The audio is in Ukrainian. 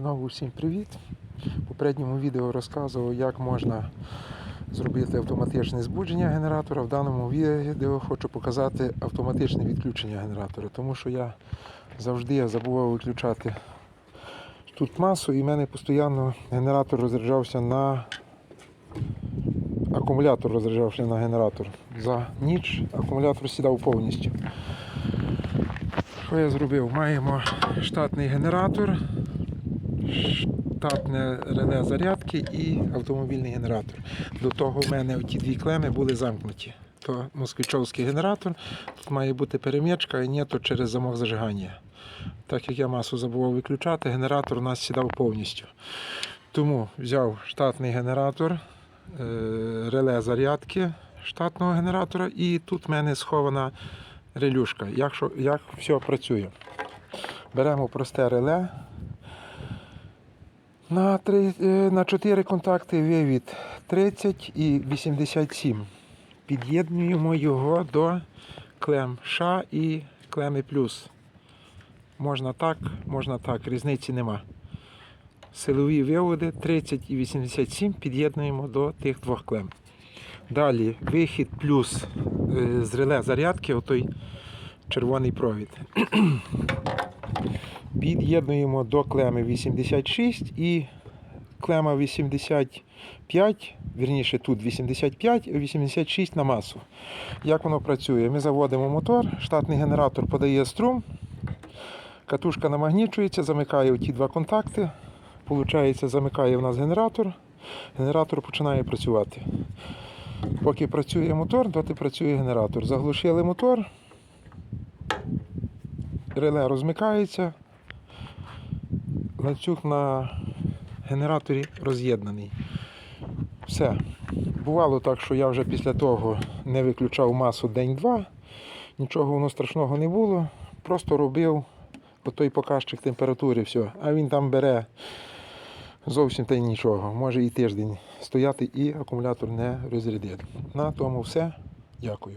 Знову всім привіт. В попередньому відео розказував, як можна зробити автоматичне збудження генератора. В даному відео хочу показати автоматичне відключення генератора, тому що я завжди забував виключати тут масу і в мене постійно генератор розряджався на акумулятор розряджався на генератор. За ніч акумулятор сідав повністю. Що я зробив? Маємо штатний генератор, штатне реле зарядки і автомобільний генератор. До того в мене ті дві клеми були замкнуті. То москвичовський генератор, тут має бути перемічка, а ні, то через замок зажигання. Так як я масу забував виключати, генератор у нас сідав повністю. Тому взяв штатний генератор, е, реле зарядки штатного генератора, і тут в мене схована релюшка. Як, як все працює. Беремо просте реле. На, три, е, на 4 контакти вивід 30 і 87. Під'єднуємо його до клем Ш і клеми плюс. Можна так, можна так, різниці нема. Силові виводи 30 і 87 під'єднуємо до тих двох клем. Далі вихід плюс е, з реле зарядки, отой червоний провід. Під'єднуємо до клеми 86 і клема 85, вірніше тут 85, і 86 на масу. Як воно працює? Ми заводимо мотор, штатний генератор подає струм, катушка намагнічується, замикає ті два контакти. Получається, замикає в нас генератор. Генератор починає працювати. Поки працює мотор, доти працює генератор. Заглушили мотор, реле розмикається, ланцюг на генераторі роз'єднаний. Все. Бувало так, що я вже після того не виключав масу день-два, нічого воно страшного не було. Просто робив той показчик температури, все. А він там бере зовсім та й нічого. Може і тиждень стояти і акумулятор не розрядити. На тому все. Дякую.